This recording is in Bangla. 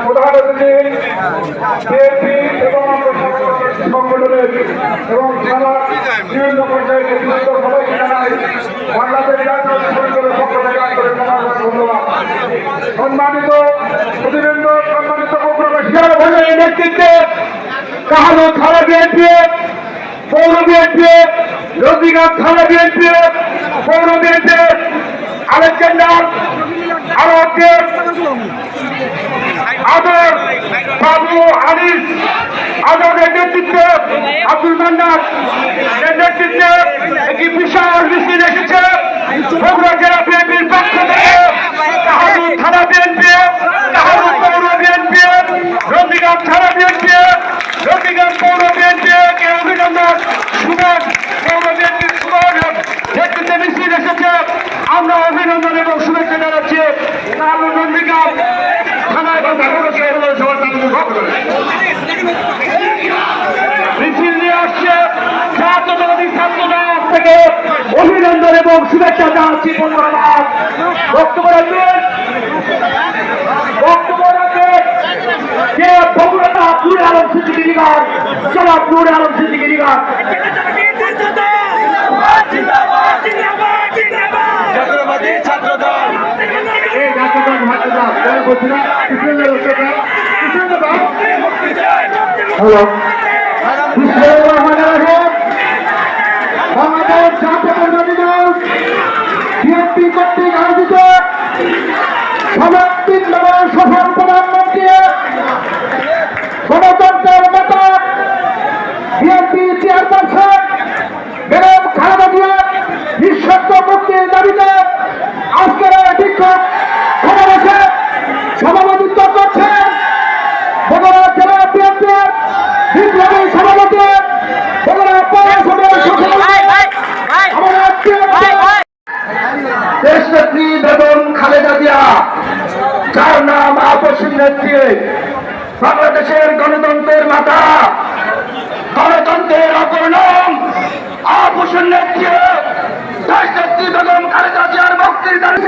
প্রধান অতিথি এবং সংগঠনের এবং বিভিন্ন পর্যায়ের নেতৃত্ব সবাইকে জানাই বাংলাদেশ জাতীয় পরিষদের পক্ষ থেকে আন্তরিক ধন্যবাদ সম্মানিত প্রতিবন্ধ সম্মানিত প্রবাসীরা ভাইয়ের নেতৃত্বে কাহালু থানা বিএনপি পৌর বিএনপি রজনীকান্ত থানা বিএনপি পৌর বিএনপি আলেকজান্ডার আরবকে আদর বাবু আনিস আদরের নেতৃত্বে আব্দুল মান্নার নেতৃত্বে একটি বিশাল মিছিল এসেছে। বগুড়া জেলা বিএনপির পক্ষ থেকে থানা বিএনপি কাহাদু পৌর বিএনপি রজনীকান্ত থানা বিএনপি রজনীকান্ত পৌর বিএনপি কে অভিনন্দন সুমন পৌর বিএনপির সুমন নেতৃত্বে মিছিল এসেছে আমরা অভিনন্দন এবং শুভেচ্ছা জানাচ্ছি রজনীকান্ত থানা এবং ঢাকা শহরের সবার তাদের পক্ষ থেকে মিছিল নিয়ে আসছে জাতীয়তাবাদী ছাত্র থেকে অভিনন্দন এবং শুভেচ্ছা জানাচ্ছি ধন্যবাদ বক্তব্য রাখবেন বক্তব্য রাখবেন। যে বগুড়াটা নুর আলম সিদ্দিকিরিগার জনাব নুর আলম সিদ্দিকিরিগার জাতীয়বাদী ছাত্র দল হ্যালো বাংলাদেশ জাতীয় দিবস বিএনপি কর্তৃক আয়োজিত নগর সফল প্রধানমন্ত্রী গণতন্ত্রের নেতা বিএনপি চেয়ারপারসন বেগম খালেদা জিয়া নিঃশব্দ মুক্তির দাবিতে যার নাম আপসী নেত্রী, বাংলাদেশের গণতন্ত্রের মাতা, গণতন্ত্রের অপর নাম আপসী নেত্রী দেশনেত্রী বেগম খালেদা জিয়ার মুক্তির দাবি